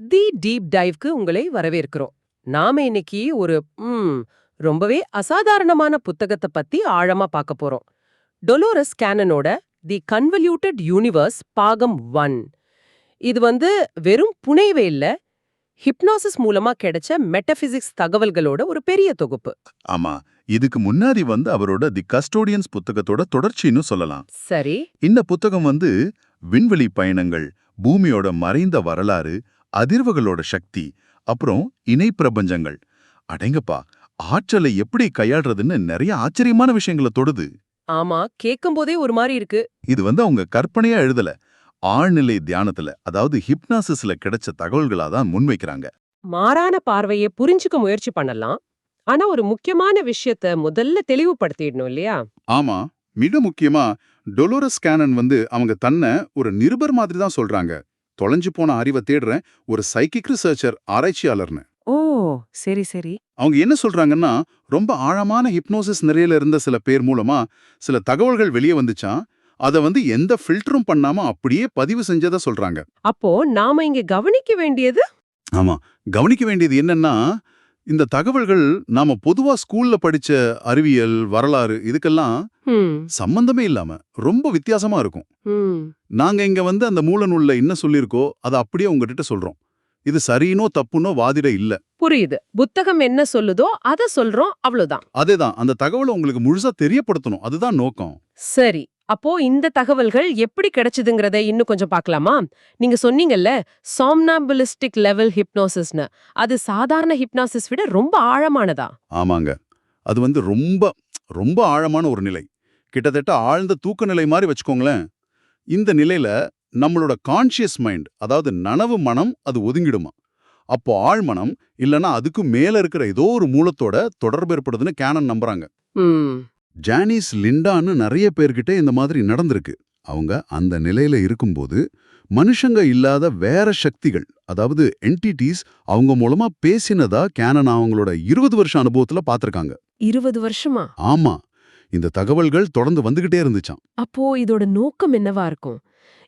தி deep டைவ்க்கு உங்களை வரவேற்கிறோம். நாம இன்னைக்கு ஒரு ம் ரொம்பவே அசாதாரணமான புத்தகத்தை பத்தி ஆழமா பார்க்க போறோம். டொலோரஸ் கேனனோட தி கன்வல்யூட்டட் யூனிவர்ஸ் பாகம் ஒன். இது வந்து வெறும் புனைவே இல்ல ஹிப்னாசிஸ் மூலமா கிடைச்ச மெட்டபிசிக்ஸ் தகவல்களோட ஒரு பெரிய தொகுப்பு. ஆமா இதுக்கு முன்னாடி வந்து அவரோட தி கஸ்டோடியன்ஸ் புத்தகத்தோட தொடர்ச்சின்னு சொல்லலாம். சரி. இந்த புத்தகம் வந்து விண்வெளி பயணங்கள் பூமியோட மறைந்த வரலாறு அதிர்வுகளோட சக்தி அப்புறம் இணை பிரபஞ்சங்கள். அடேங்கப்பா ஆற்றலை எப்படி கையாள்றதுன்னு நிறைய ஆச்சரியமான விஷயங்களை தொடுது. ஆமா கேட்கும் போதே ஒரு மாதிரி இருக்கு. இது வந்து அவங்க கற்பனையா எழுதல. ஆழ்நிலை தியானத்துல அதாவது ஹிப்னாசிஸ்ல கிடைச்ச தகவல்களா தான் முன்வைக்கிறாங்க மாறான பார்வையை புரிஞ்சுக்க முயற்சி பண்ணலாம். ஆனா ஒரு முக்கியமான விஷயத்த முதல்ல தெளிவுபடுத்திடணும் இல்லையா? ஆமா மிக முக்கியமா டொலோரஸ் கேனன் வந்து அவங்க தன்னை ஒரு நிருபர் மாதிரி தான் சொல்றாங்க. தொலைஞ்சு போன அறிவை தேடுற ஒரு சைக்கிக் ரிசர்ச்சர் ஆராய்ச்சியாளர்னு. ஓ சரி சரி. அவங்க என்ன சொல்றாங்கன்னா ரொம்ப ஆழமான ஹிப்னோசிஸ் நிறையில இருந்த சில பேர் மூலமா சில தகவல்கள் வெளியே வந்துச்சாம் அதை வந்து எந்த ஃபில்டரும் பண்ணாம அப்படியே பதிவு செஞ்சதா சொல்றாங்க. அப்போ நாம இங்க கவனிக்க வேண்டியது? ஆமா கவனிக்க வேண்டியது என்னன்னா இந்த தகவல்கள் நாம பொதுவா ஸ்கூல்ல படிச்ச அறிவியல் வரலாறு இதுக்கெல்லாம் சம்பந்தமே இல்லாம ரொம்ப வித்தியாசமா இருக்கும். நாங்க இங்க வந்து அந்த மூல நூல்ல என்ன சொல்லியிருக்கோ அதை அப்படியே உங்ககிட்ட சொல்றோம். இது சரினோ தப்புனோ வாதிட இல்ல. புரியுது. புத்தகம் என்ன சொல்லுதோ அத சொல்றோம் அவ்வளவுதான் அதேதான். அந்த தகவலை உங்களுக்கு முழுசா தெரியப்படுத்தணும். அதுதான் நோக்கம். சரி. அப்போ இந்த தகவல்கள் எப்படி கிடைச்சதுங்கறத இன்னும் கொஞ்சம் பார்க்கலாமா? நீங்க சொன்னீங்கல்ல சாம்னாம்புலிஸ்டிக் லெவல் ஹிப்னோசிஸ்னு அது சாதாரண ஹிப்னாசிஸ் விட ரொம்ப ஆழமானதா? ஆமாங்க. அது வந்து ரொம்ப ரொம்ப ஆழமான ஒரு நிலை. கிட்டத்தட்ட ஆழ்ந்த தூக்க நிலை மாதிரி வச்சுக்கோங்களேன். இந்த நிலையில நம்மளோட கான்ஷியஸ் மைண்ட் அதாவது நனவு மனம் அது ஒதுங்கிடுமா? அப்போ ஆழ்மனம் இல்லனா அதுக்கு மேல இருக்கிற ஏதோ ஒரு மூலத்தோட தொடர்பு ஏற்படுதுன்னு கேனன் நம்புறாங்க. ஜானிஸ் லிண்டான்னு நிறைய பேர்கிட்ட இந்த மாதிரி நடந்திருக்கு. அவங்க அந்த நிலையில இருக்கும்போது மனுஷங்க இல்லாத வேற சக்திகள் அதாவது என்டிட்டிஸ் அவங்க மூலமா பேசினதா கேனன் அவங்களோட இருபது வருஷம் அனுபவத்துல பார்த்திருக்காங்க இருபது வருஷமா? ஆமா. இந்த தகவல்கள் தொடர்ந்து வந்துகிட்டே இருந்துச்சாம். அப்போ இதோட நோக்கம் என்னவா இருக்கும்?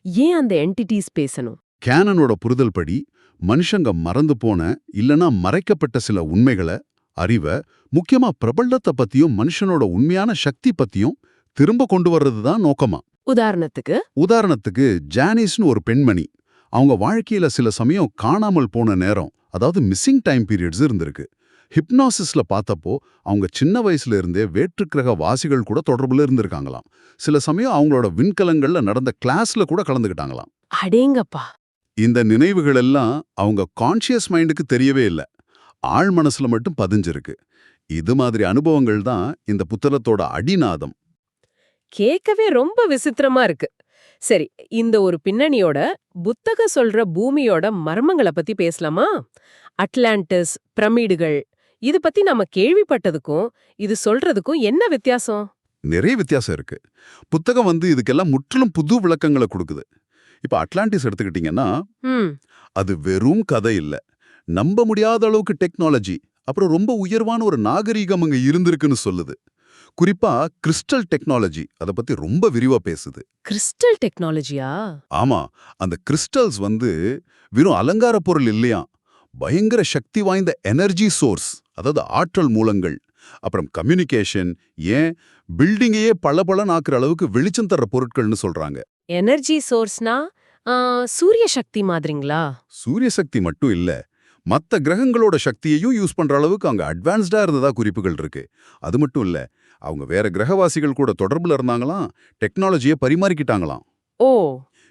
ஏன் அந்த என்டிட்டிஸ் பேசணும்? கேனனோட புரிதல் படி மனுஷங்க மறந்து போன இல்லனா மறைக்கப்பட்ட சில உண்மைகளை அறிவை முக்கியமா பிரபலத்தை பத்தியும் மனுஷனோட உண்மையான சக்தி பத்தியும் திரும்ப கொண்டு வர்றது தான் நோக்கமா? உதாரணத்துக்கு? உதாரணத்துக்கு ஜானிஸ்னு ஒரு பெண்மணி அவங்க வாழ்க்கையில சில சமயம் காணாமல் போன நேரம் அதாவது மிஸ்ஸிங் டைம் பீரியட்ஸ் இருந்திருக்கு. ஹிப்னாசிஸ்ல பார்த்தப்போ அவங்க சின்ன வயசுல இருந்தே வேற்றுக்கிரக வாசிகள் கூட தொடர்புல இருந்திருக்காங்களாம். சில சமயம் அவங்களோட விண்கலங்கள்ல நடந்த கிளாஸ்ல கூட கலந்துக்கிட்டாங்களாம் அடேங்கப்பா. இந்த நினைவுகள் எல்லாம் அவங்க கான்ஷியஸ் மைண்டுக்கு தெரியவே இல்லை. ஆழ் மனசுல மட்டும் பதிஞ்சிருக்கு. இது மாதிரி அனுபவங்கள் தான் இந்த புத்தகத்தோட அடிநாதம். கேட்கவே ரொம்ப விசித்திரமா இருக்கு. சரி இந்த ஒரு பின்னணியோட புத்தக சொல்ற பூமியோட மர்மங்களை பத்தி பேசலாமா? அட்லாண்டிஸ் பிரமிடுகள் இது பத்தி நாம கேள்விப்பட்டதுக்கும் இது சொல்றதுக்கும் என்ன வித்தியாசம்? நிறைய வித்தியாசம் இருக்கு. புத்தகம் வந்து இதுக்கெல்லாம் முற்றிலும் புது விளக்கங்களை கொடுக்குது. இப்ப அட்லாண்டிஸ் எடுத்துக்கிட்டீங்கன்னா அது வெறும் கதை இல்ல. நம்ப முடியாத அளவுக்கு டெக்னாலஜி அப்புறம் ரொம்ப உயர்வான ஒரு நாகரீகம் அங்க இருந்திருக்குன்னு சொல்லுது. குறிப்பா கிறிஸ்டல் டெக்னாலஜி அதை பத்தி ரொம்ப விரிவா பேசுது. கிறிஸ்டல் டெக்னாலஜியா? ஆமா. அந்த கிறிஸ்டல்ஸ் வந்து வெறும் அலங்கார பொருள் இல்லையா பயங்கர சக்தி வாய்ந்த எனர்ஜி சோர்ஸ். அதாவது ஆற்றல் மூலங்கள் அப்புறம் கம்யூனிகேஷன் ஏன்? பில்டிங்கையே பளபளன்னு ஆக்குற அளவுக்கு வெளிச்சம் தர்ற பொருட்கள்னு சொல்றாங்க. எனர்ஜி சோர்ஸ்னா சூரிய சக்தி மாதிரிங்களா? சூரிய சக்தி மட்டும் இல்ல மத்த கிரகங்களோட சக்தியையும் யூஸ் பண்ற அளவுக்கு அங்க அட்வான்ஸ்டா இருந்ததா குறிப்புகள் இருக்கு. அது மட்டும் இல்ல அவங்க வேற கிரகவாசிகள் கூட தொடர்புல இருந்தாங்களாம் டெக்னாலஜியை பரிமாறிக்கிட்டாங்களாம். ஓ!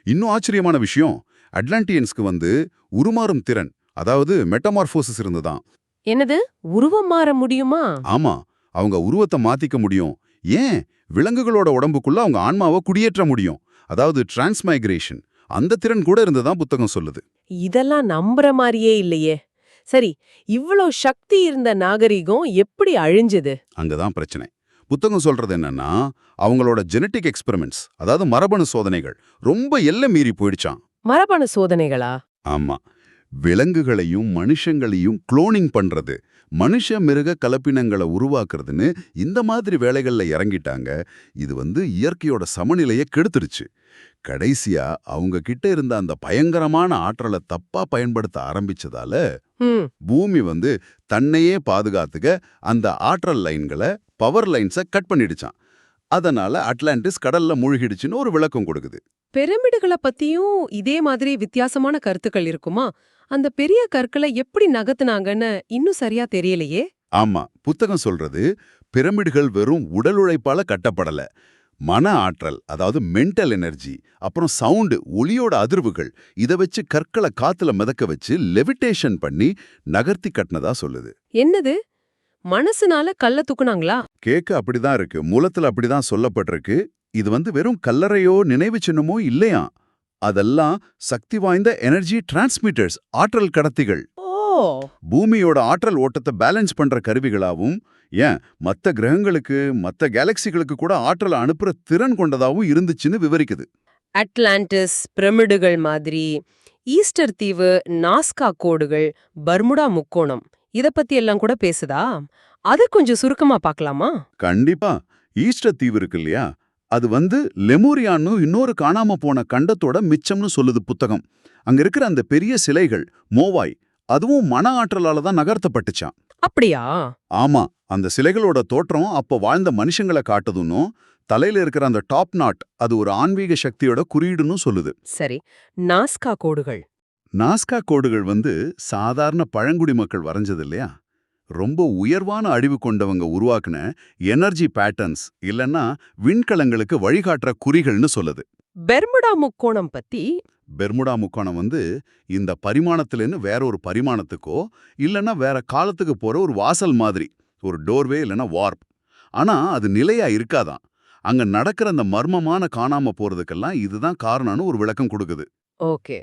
இன்னும் ஆச்சரியமான விஷயம் அட்லாண்டியன்ஸ்க்கு வந்து உருமாறும் திறன் அதாவது மெட்டமார்போசிஸ் இருந்துதான். என்னது உருவம் மாற முடியுமா? ஆமா அவங்க உருவத்தை மாத்திக்க முடியும். ஏன்? விலங்குகளோட உடம்புக்குள்ள அவங்க ஆன்மாவை குடியேற்ற முடியும். அதாவது டிரான்ஸ்மைக்ரேஷன் அந்த திறன் கூட இருந்ததான் புத்தகம் சொல்லுது. இதெல்லாம் நம்புற மாதிரியே இல்லையே. சரி இவ்ளோ சக்தி இருந்த நாகரிகம் எப்படி அழிஞ்சது? அங்கதான் பிரச்சனை. புத்தகம் சொல்றது என்னன்னா அவங்களோட ஜெனட்டிக் எக்ஸ்பெரிமெண்ட்ஸ் அதாவது மரபணு சோதனைகள் ரொம்ப எல்லை மீறி போயிடுச்சான் மரபணு சோதனைகளா? ஆமா. விலங்குகளையும் மனுஷங்களையும் குளோனிங் பண்றது. மனுஷ மிருக கலப்பினங்களை உருவாக்குறதுன்னு இந்த மாதிரி வேலைகள்ல இறங்கிட்டாங்க. இது வந்து இயற்கையோட சமநிலையை கெடுத்துருச்சு கடைசியா அவங்க கிட்ட இருந்த அந்த பயங்கரமான ஆற்றலை தப்பா பயன்படுத்த ஆரம்பிச்சதால பூமி வந்து தன்னையே பாதுகாத்துக்க அந்த ஆற்றல் லைன்களை பவர் லைன்ஸை கட் பண்ணிடுச்சான் அதனால அட்லாண்டிஸ் கடல்ல மூழ்கிடுச்சுன்னு ஒரு விளக்கம் கொடுக்குது. பிரமிடுகளை பத்தியும் இதே மாதிரி வித்தியாசமான கருத்துக்கள் இருக்குமா? அந்த பெரிய கற்களை எப்படி நகர்த்துனாங்கன்னு இன்னும் சரியா தெரியலையே. ஆமா புத்தகம் சொல்றது பிரமிடுகள் வெறும் உடல் உழைப்பால கட்டப்படல. மன ஆற்றல் அதாவது மென்டல் எனர்ஜி அப்புறம் சவுண்டு ஒளியோட அதிர்வுகள் இதை வச்சு கற்களை காத்துல மிதக்க வச்சு லெவிட்டேஷன் பண்ணி நகர்த்தி கட்டினதா சொல்லுது. என்னது? மனசுனால கல்ல தூக்குனாங்களா? கேட்க அப்படிதான் இருக்கு மூலத்துல அப்படிதான் சொல்லப்பட்டிருக்கு. இது வந்து வெறும் கல்லறையோ நினைவு சின்னமோ இல்லையா அதெல்லாம் சக்தி வாய்ந்த எனர்ஜி டிரான்ஸ்மிட்டர்ஸ் ஆற்றல் கடத்திகள். பூமியோட ஆற்றல் ஓட்டத்தை பேலன்ஸ் பண்ற கருவிகளாவும் ஏன் மத்த கிரகங்களுக்கு மத்த கேலக்சிகளுக்கு கூட ஆற்றலை அனுப்புற திறன் கொண்டதாவும் இருந்துச்சுன்னு விவரிக்குது. அட்லாண்டிஸ் பிரமிடுகள் மாதிரி ஈஸ்டர் தீவு நாஸ்கா கோடுகள் பர்முடா முக்கோணம் இத பத்தி எல்லாம் கூட பேசுதா? அத கொஞ்சம் சுருக்கமா பார்க்கலாமா? கண்டிப்பா. ஈஸ்டர் தீவு இருக்கு இல்லையா? அது வந்து லெமூரியான்னு இன்னொரு காணாம போன கண்டத்தோட மிச்சம்னு சொல்லுது புத்தகம். அங்க இருக்கிற அந்த பெரிய சிலைகள் மோவாய் அதுவும் மன ஆற்றலால தான் நகர்த்தப்பட்டுச்சான் அப்படியா? ஆமா அந்த சிலைகளோட தோற்றம் அப்ப வாழ்ந்த மனுஷங்களை காட்டுதுன்னும் தலையில இருக்கிற அந்த டாப் நாட் அது ஒரு ஆன்மீக சக்தியோட குறியீடுன்னு சொல்லுது. சரி நாஸ்கா கோடுகள். நாஸ்கா கோடுகள் வந்து சாதாரண பழங்குடி மக்கள் வரைஞ்சது இல்லையா? ரொம்ப உயர்வான அழிவு கொண்டவங்க உருவாக்குன எனர்ஜி பேட்டர்ன்ஸ் இல்லன்னா விண்கலங்களுக்கு வழிகாட்டுற குறிகள்னு சொல்லுது. பெர்முடா முக்கோணம் பத்தி பெர்முடா முக்கோணம் வந்து இந்த பரிமாணத்திலேருந்து வேற ஒரு பரிமாணத்துக்கோ இல்லைன்னா வேற காலத்துக்கு போற ஒரு வாசல் மாதிரி ஒரு டோர்வே இல்லைன்னா வார்ப் ஆனா அது நிலையா இருக்காதான். அங்க நடக்கிற அந்த மர்மமான காணாம போறதுக்கெல்லாம் இதுதான் காரணம்னு ஒரு விளக்கம் கொடுக்குது. ஓகே.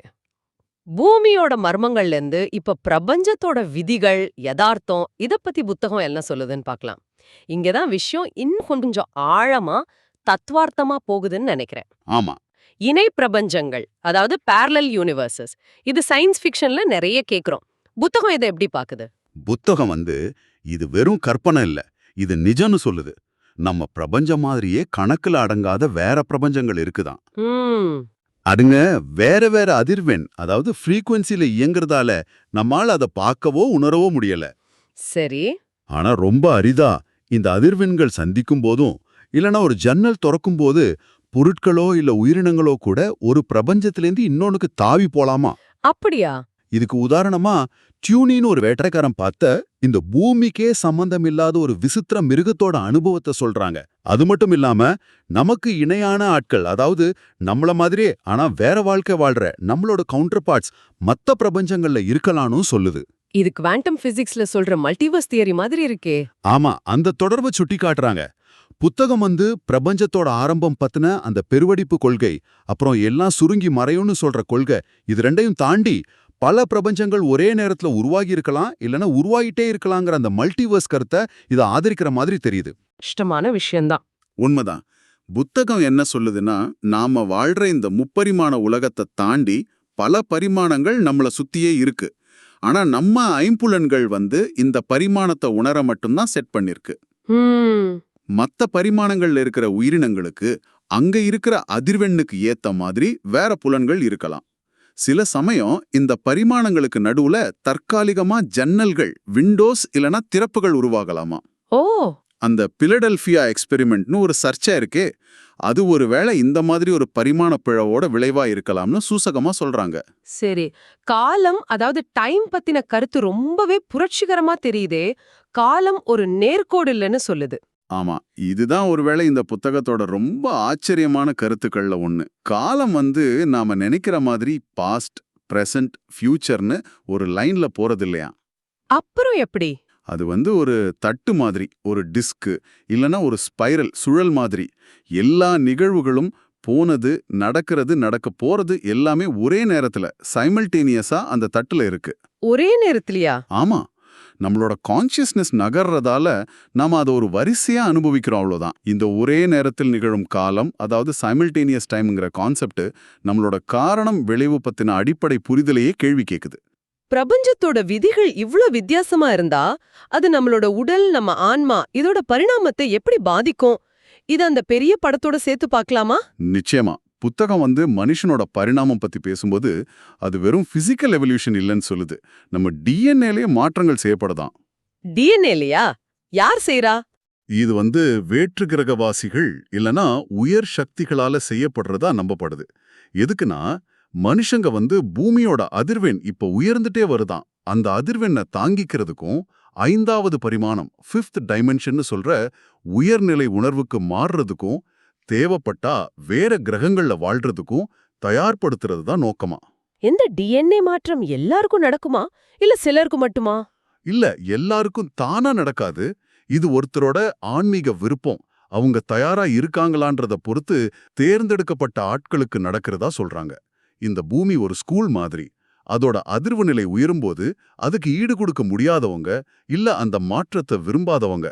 பூமியோட மர்மங்கள்ல இருந்து இப்ப பிரபஞ்சத்தோட விதிகள் யதார்த்தம் இத பத்தி புத்தகம் என்ன சொல்லுதுன்னு பார்க்கலாம் இங்கதான் விஷயம் இன்னும் கொஞ்சம் ஆழமா தத்வார்த்தமா போகுதுன்னு நினைக்கிறேன். ஆமா. இணை பிரபஞ்சங்கள் அதாவது parallel யூனிவர்சஸ் இது சயின்ஸ் ஃபிக்ஷன்ல நிறைய கேக்குறோம். புத்தகம் இதை எப்படி பாக்குது? புத்தகம் வந்து இது வெறும் கற்பனை இல்ல இது நிஜம்னு சொல்லுது. நம்ம பிரபஞ்சம் மாதிரியே கணக்குல அடங்காத வேற பிரபஞ்சங்கள் இருக்குதாம் ம். அதுங்க வேற வேற அதிர்வெண் அதாவது ஃப்ரீக்வன்சில இயங்குறதால நம்மால அதை பார்க்கவோ உணரவோ முடியல. சரி. ஆனா ரொம்ப அரிதா இந்த அதிர்வெண்கள் சந்திக்கும் போதும் இல்லனா ஒரு ஜன்னல் திறக்கும் போது பொருட்களோ இல்ல உயிரினங்களோ கூட ஒரு பிரபஞ்சத்திலேருந்து இன்னொன்னுக்கு தாவி போலாமா? அப்படியா? இதுக்கு உதாரணமா டியூனின்னு ஒரு வேட்டைக்காரன் பார்த்த இந்த பூமிக்கே சம்பந்தம் இல்லாத ஒரு விசித்திர மிருகத்தோட அனுபவத்தை சொல்றாங்க. அது மட்டும் இல்லாம நமக்கு இணையான ஆட்கள் அதாவது நம்மள மாதிரியே ஆனா வேற வாழ்க்கை வாழ்ற நம்மளோட கவுண்டர் பார்ட்ஸ் மத்த பிரபஞ்சங்கள்ல இருக்கலாம்னு சொல்லுது. இது குவாண்டம் பிசிக்ஸ்ல சொல்ற மல்டிவர்ஸ் தியரி மாதிரி இருக்கே. ஆமா அந்த தொடர்பை சுட்டி காட்டுறாங்க. புத்தகம் வந்து பிரபஞ்சத்தோட ஆரம்பம் பத்தின அந்த பெருவடிப்பு கொள்கை அப்புறம் எல்லாம் சுருங்கி மறையும்னு சொல்ற கொள்கை இது ரெண்டையும் தாண்டி பல பிரபஞ்சங்கள் ஒரே நேரத்துல உருவாகி இருக்கலாம் இல்லனா உருவாகிட்டே இருக்கலாங்கிற அந்த மல்டிவர்ஸ் கருத்தை இதை ஆதரிக்கிற மாதிரி தெரியுது. இஷ்டமான விஷயம்தான். உண்மைதான். புத்தகம் என்ன சொல்லுதுன்னா நாம வாழ்ற இந்த முப்பரிமாண உலகத்தை தாண்டி பல பரிமாணங்கள் நம்மள சுத்தியே இருக்கு. ஆனா நம்ம ஐம்புலன்கள் வந்து இந்த பரிமாணத்தை உணர மட்டும்தான் செட் பண்ணிருக்கு. ம் மத்த பரிமாணங்கள்ல இருக்கிற உயிரினங்களுக்கு அங்க இருக்கிற அதிர்வெண்ணுக்கு ஏத்த மாதிரி வேற புலன்கள் இருக்கலாம். சில சமயம் இந்த பரிமாணங்களுக்கு நடுவுல தற்காலிகமா ஜன்னல்கள் விண்டோஸ் இல்லனா திறப்புகள் உருவாகலாமா? ஓ! அந்த பிலடெல்பியா எக்ஸ்பெரிமெண்ட்னு ஒரு சர்ச்சை இருக்கே. அது ஒருவேளை இந்த மாதிரி ஒரு பரிமாண பிழவோட விளைவா இருக்கலாம்னு சூசகமா சொல்றாங்க. சரி. காலம் அதாவது டைம் பத்தின கருத்து ரொம்பவே புரட்சிகரமா தெரியுதே. காலம் ஒரு நேர்கோடு இல்லைன்னு சொல்லுது. ஆமா. இதுதான் ஒருவேளை இந்த புத்தகத்தோட ரொம்ப ஆச்சரியமான கருத்துக்கள்ல ஒண்ணு. காலம் வந்து நாம நினைக்கிற மாதிரி பாஸ்ட் பிரசன்ட் ஃபியூச்சர்னு ஒரு லைன்ல போறது இல்லையா அப்புறம் எப்படி? அது வந்து ஒரு தட்டு மாதிரி ஒரு டிஸ்க் இல்லனா ஒரு ஸ்பைரல் சுழல் மாதிரி. எல்லா நிகழ்வுகளும் போனது நடக்கிறது நடக்க போறது எல்லாமே ஒரே நேரத்துல சைமல்டேனியஸா அந்த தட்டுல இருக்கு. ஒரே நேரத்திலயா? ஆமா. நம்மளோட கான்சியஸ்னஸ் நகர்றதால நாம அதை ஒரு வரிசையா அனுபவிக்கிறோம் அவ்வளவுதான். இந்த ஒரே நேரத்தில் நிகழும் காலம் அதாவது சைமல்டேனியஸ் டைம்ங்கிற கான்செப்ட் நம்மளோட காரணம் விளைவு பத்தின அடிப்படை புரிதலையே கேள்வி கேக்குது. பிரபஞ்சத்தோட விதிகள் இவ்ளோ வித்தியாசமா இருந்தா அது நம்மளோட உடல் நம்ம ஆன்மா இதோட பரிணாமத்தை எப்படி பாதிக்கும்? இத அந்த பெரிய படத்தோட சேர்த்து பார்க்கலாமா? நிச்சயமா. புத்தகம் வந்து மனுஷனோட பரிணாமம் பத்தி பேசும்போது அது வெறும் பிசிக்கல் எவல்யூஷன் இல்லைன்னு சொல்லுது. நம்ம டிஎன்ஏலயே மாற்றங்கள் செய்யப்படுதான். டிஎன்ஏலையா யார் செய்றா? இது வந்து வேற்று கிரகவாசிகள் இல்லனா உயர் சக்திகளால செய்யப்படுறதா நம்பப்படுது. எதுக்குன்னா மனுஷங்க வந்து பூமியோட அதிர்வெண் இப்ப உயர்ந்துட்டே வருதாம் அந்த அதிர்வெண்ணை தாங்கிக்கிறதுக்கும் ஐந்தாவது பரிமாணம் ஃபிஃப்த் டைமென்ஷன்னு சொல்ற உயர்நிலை உணர்வுக்கு மாறுறதுக்கும் தேவைப்பட்டா வேற கிரகங்கள்ல வாழ்றதுக்கும் தயார்படுத்துறது தான் நோக்கமா? எந்த டிஎன்ஏ மாற்றம் எல்லாருக்கும் நடக்குமா? இல்ல சிலருக்கு மட்டுமா? இல்ல எல்லாருக்கும் தானா நடக்காது. இது ஒருத்தரோட ஆன்மீக விருப்பம். அவங்க தயாரா இருக்காங்களான்றத பொறுத்து தேர்ந்தெடுக்கப்பட்ட ஆட்களுக்கு நடக்கிறதா சொல்றாங்க. இந்த பூமி ஒரு ஸ்கூல் மாதிரி. அதோட அதிர்வு நிலை உயரும்போது அதுக்கு ஈடு கொடுக்க முடியாதவங்க இல்ல அந்த மாற்றத்தை விரும்பாதவங்க.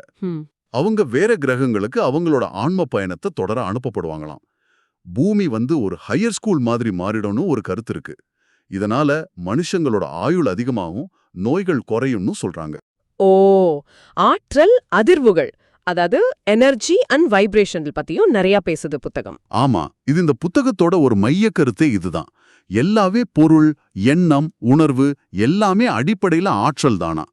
அவங்க வேற கிரகங்களுக்கு அவங்களோட ஆன்ம பயணத்தை தொடர அனுப்பப்படுவாங்களாம். பூமி வந்து ஒரு ஹையர் ஸ்கூல் மாதிரி மாறிடும்னு ஒரு கருத்து இருக்கு. இதனால மனுஷங்களோட ஆயுள் அதிகமாகும் நோய்கள் குறையும்னு சொல்றாங்க. ஓ ஆற்றல் அதிர்வுகள் அதாவது எனர்ஜி அண்ட் வைப்ரேஷன் பத்தியும் நிறைய பேசுது புத்தகம். ஆமா இது இந்த புத்தகத்தோட ஒரு மைய கருத்தே இதுதான். எல்லாவே பொருள் எண்ணம் உணர்வு எல்லாமே அடிப்படையில ஆற்றல் தானா.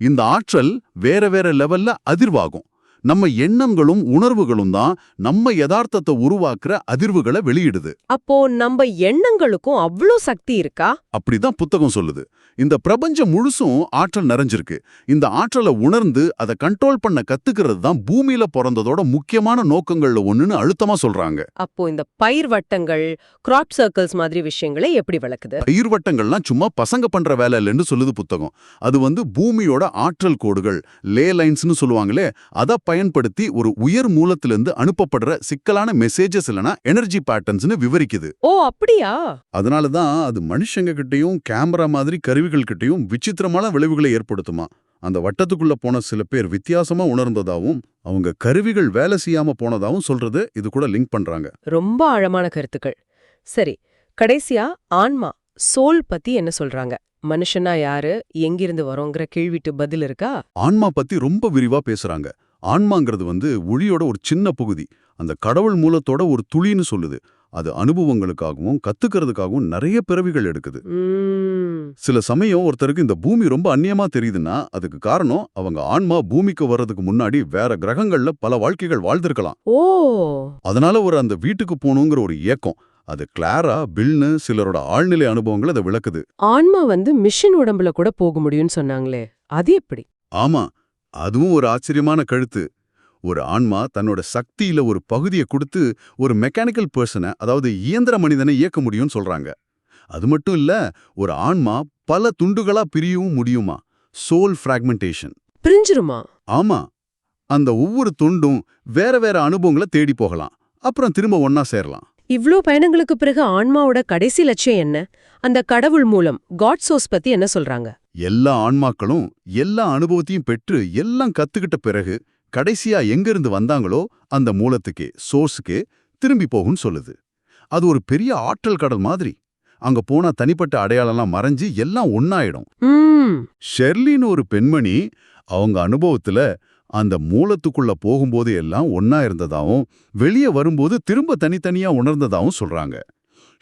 இந்த ஆற்றல் வேற வேற லெவல்ல அதிர்வாகும். நம்ம எண்ணங்களும் உணர்வுகளும் தான் நம்ம யதார்த்தத்தை உருவாக்குற அதிர்வுகளை வெளியிடுது. அப்போ நம்ம எண்ணங்களுக்கும் அவ்ளோ சக்தி இருக்கா? அப்படிதான் புத்தகம் சொல்லுது. இந்த பிரபஞ்சம் முழுசும் ஆற்றல் நிறைஞ்சிருக்கு. இந்த ஆற்றலை உணர்ந்து அதை கண்ட்ரோல் பண்ண கத்துக்கிறது தான் பூமியில பிறந்ததோட முக்கியமான நோக்கங்கள்ல ஒண்ணுன்னு அழுத்தமா சொல்றாங்க. அப்போ இந்த பயிர் வட்டங்கள் கிராப் சர்க்கிள்ஸ் மாதிரி விஷயங்களை எப்படி விளக்குது? பயிர் வட்டங்கள்லாம் சும்மா பசங்க பண்ற வேலை இல்லைன்னு சொல்லுது புத்தகம். அது வந்து பூமியோட ஆற்றல் கோடுகள் லே லைன்ஸ்னு சொல்லுவாங்களே அதை பயன்படுத்தி ஒரு உயர் மூலத்திலிருந்து அனுப்பப்படுற சிக்கலான மெசேஜஸ் இல்லனா எனர்ஜி பேட்டர்ன்ஸ்னு விவரிக்குது. ஓ அப்படியா? அதனால தான் அது மனுஷங்க கிட்டயும் கேமரா மாதிரி கருவிகள் கிட்டயும் விசித்திரமான விளைவுகளை ஏற்படுத்துமா? அந்த வட்டத்துக்குள்ள போன சில பேர் வித்தியாசமா உணர்ந்ததாவும் அவங்க கருவிகள் வேலை செய்யாம போனதாவும் சொல்றது இது கூட லிங்க் பண்றாங்க. ரொம்ப ஆழமான கருத்துக்கள். சரி கடைசியா ஆன்மா சோல் பத்தி என்ன சொல்றாங்க? மனுஷனா யாரு? எங்கிருந்து வரோங்கிற கேள்விட்டு பதில் இருக்கா? ஆன்மா பத்தி ரொம்ப விரிவா பேசுறாங்க. ஆன்மாங்கிறது வந்து ஒளியோட ஒரு சின்ன பகுதி. அந்த கடவுள் மூலத்தோட ஒரு துளின்னு சொல்லுது. அது அனுபவங்களுக்காகவும் கத்துக்கிறதுக்காகவும் நிறைய பிறவிகள் எடுக்குது. சில சமயம் ஒருத்தருக்கு இந்த பூமி ரொம்ப அந்நியமா தெரியுதுன்னா அதுக்கு காரணம் அவங்க ஆன்மா பூமிக்கு வர்றதுக்கு முன்னாடி வேற கிரகங்கள்ல பல வாழ்க்கைகள் வாழ்ந்திருக்கலாம். ஓ! அதனால ஒரு அந்த வீட்டுக்கு போகணுங்கிற ஒரு ஏக்கம். அது கிளாரா பில்னு சிலரோட ஆழ்நிலை அனுபவங்கள் அதை விளக்குது. ஆன்மா வந்து மிஷின் உடம்புல கூட போக முடியும்னு சொன்னாங்களே. அது எப்படி? ஆமா. அதுவும் ஒரு ஆச்சரியமான கழுத்து ஒரு ஆன்மா தன்னோட சக்தியில ஒரு பகுதியை கொடுத்து ஒரு மெக்கானிக்கல் பர்சனை அதாவது இயந்திர மனிதனை இயக்க முடியும்னு சொல்றாங்க. அது மட்டும் இல்ல ஒரு ஆன்மா பல துண்டுகளா பிரியவும் முடியுமா? சோல் ஃப்ராக்மெண்டேஷன் பிரிஞ்சிருமா? ஆமா. அந்த ஒவ்வொரு துண்டும் வேற வேற அனுபவங்களை தேடி போகலாம். அப்புறம் திரும்ப ஒன்னா சேரலாம். இவ்ளோ பயணங்களுக்கு பிறகு ஆன்மாவோட கடைசி லட்சியம் என்ன? அந்த கடவுள் மூலம் காட் சோர்ஸ் பத்தி என்ன சொல்றாங்க? எல்லா ஆன்மாக்களும் எல்லா அனுபவத்தையும் பெற்று எல்லாம் கத்துக்கிட்ட பிறகு கடைசியா எங்கிருந்து வந்தாங்களோ அந்த மூலத்துக்கே சோர்ஸுக்கே திரும்பி போகும்னு சொல்லுது. அது ஒரு பெரிய ஆற்றல் கடல் மாதிரி. அங்க போனா தனிப்பட்ட அடையாளம்லாம் மறைஞ்சு எல்லாம் ஒன்னாயிடும் ம். ஷெர்லின்னு ஒரு பெண்மணி அவங்க அனுபவத்துல அந்த மூலத்துக்குள்ள போகும்போது எல்லாம் ஒன்னா இருந்ததாவும் வெளியே வரும்போது திரும்ப தனித்தனியா உணர்ந்ததாவும் சொல்றாங்க.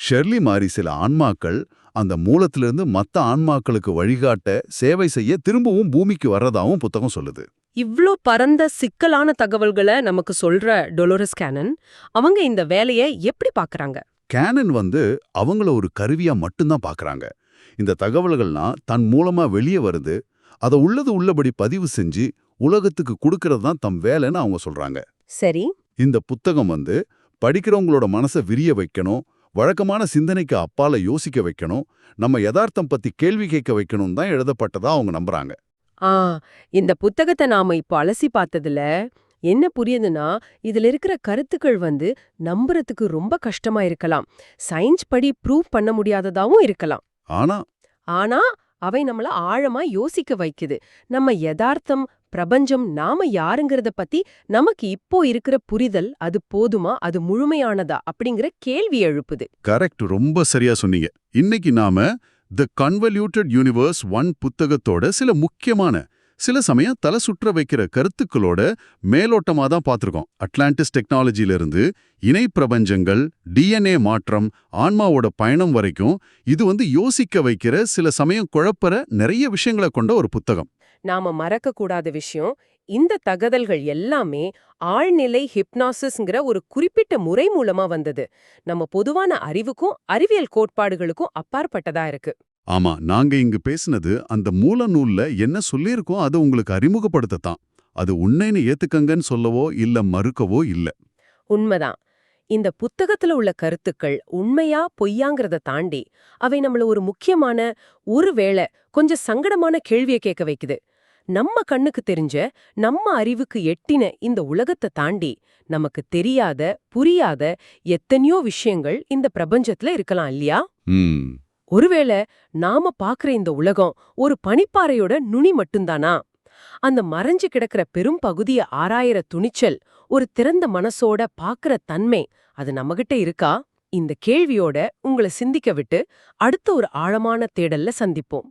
ஷெர்லி மாதிரி சில ஆன்மாக்கள் அந்த மூலத்திலிருந்து மத்த ஆன்மாக்களுக்கு வழிகாட்ட சேவை செய்ய திரும்பவும் பூமிக்கு வர்றதாவும் புத்தகம் சொல்லுது. இவ்ளோ பரந்த சிக்கலான தகவல்களை நமக்கு சொல்ற டொலோரஸ் கேனன் அவங்க இந்த வேலையை எப்படி பாக்குறாங்க? கேனன் வந்து அவங்கள ஒரு கருவியா மட்டும்தான் பார்க்கறாங்க இந்த தகவல்கள்லாம் தன் மூலமா வெளியே வருது அதை உள்ளது உள்ளபடி பதிவு செஞ்சு உலகத்துக்கு கொடுக்கறது தான் தம் வேலைன்னு அவங்க சொல்றாங்க. சரி. இந்த புத்தகம் வந்து படிக்கிறவங்களோட மனசை விரிய வைக்கணும் வழக்கமான சிந்தனைக்கு அப்பால யோசிக்க வைக்கணும் நம்ம யதார்த்தம் பத்தி கேள்வி கேட்க வைக்கணும் தான் எழுதப்பட்டதா அவங்க நம்புறாங்க. ஆ இந்த புத்தகத்தை நாம இப்போ அலசி பார்த்ததுல என்ன புரியுதுன்னா இதுல இருக்கிற கருத்துக்கள் வந்து நம்புறதுக்கு ரொம்ப கஷ்டமா இருக்கலாம். சயின்ஸ் படி ப்ரூவ் பண்ண முடியாததாவும் இருக்கலாம். ஆனா ஆனா அவை நம்மள ஆழமா யோசிக்க வைக்குது. நம்ம யதார்த்தம் பிரபஞ்சம் நாம யாருங்கிறத பத்தி நமக்கு இப்போ இருக்கிற புரிதல் அது போதுமா? அது முழுமையானதா? அப்படிங்கிற கேள்வி எழுப்புது. கரெக்ட். ரொம்ப சரியா சொன்னீங்க. இன்னைக்கு நாம த கன்வல்யூட்டட் யூனிவர்ஸ் ஒன் புத்தகத்தோட சில முக்கியமான சில சமயம் தலை சுற்ற வைக்கிற கருத்துக்களோட மேலோட்டமா தான் பார்த்துருக்கோம். அட்லாண்டிஸ் டெக்னாலஜில இருந்து இணை பிரபஞ்சங்கள் டிஎன்ஏ மாற்றம் ஆன்மாவோட பயணம் வரைக்கும் இது வந்து யோசிக்க வைக்கிற சில சமயம் குழப்பற நிறைய விஷயங்களை கொண்ட ஒரு புத்தகம். நாம மறக்க கூடாத விஷயம் இந்த தகவல்கள் எல்லாமே ஆழ்நிலை ஹிப்னாசிஸ்ங்கிற ஒரு குறிப்பிட்ட முறை மூலமா வந்தது. நம்ம பொதுவான அறிவுக்கும் அறிவியல் கோட்பாடுகளுக்கும் அப்பாற்பட்டதா இருக்கு. ஆமா நாங்க இங்கு பேசினது அந்த மூல நூல்ல என்ன சொல்லியிருக்கோம் அதை உங்களுக்கு அறிமுகப்படுத்தத்தான். அது உண்மைன்னு ஏத்துக்கங்கன்னு சொல்லவோ இல்ல மறுக்கவோ இல்ல. உண்மைதான். இந்த புத்தகத்துல உள்ள கருத்துக்கள் உண்மையா பொய்யாங்கிறத தாண்டி அவை நம்மள ஒரு முக்கியமான ஒருவேளை கொஞ்சம் சங்கடமான கேள்வியை கேட்க வைக்குது. நம்ம கண்ணுக்கு தெரிஞ்ச நம்ம அறிவுக்கு எட்டின இந்த உலகத்தை தாண்டி நமக்கு தெரியாத புரியாத எத்தனையோ விஷயங்கள் இந்த பிரபஞ்சத்துல இருக்கலாம் இல்லையா? ஒருவேளை நாம பாக்குற இந்த உலகம் ஒரு பனிப்பாறையோட நுனி மட்டும்தானா? அந்த மறைஞ்சு கிடக்கிற பெரும் பகுதியை ஆராயிற துணிச்சல் ஒரு திறந்த மனசோட பாக்குற தன்மை அது நம்மகிட்ட இருக்கா? இந்த கேள்வியோட உங்களை சிந்திக்க விட்டு அடுத்த ஒரு ஆழமான தேடல்ல சந்திப்போம்.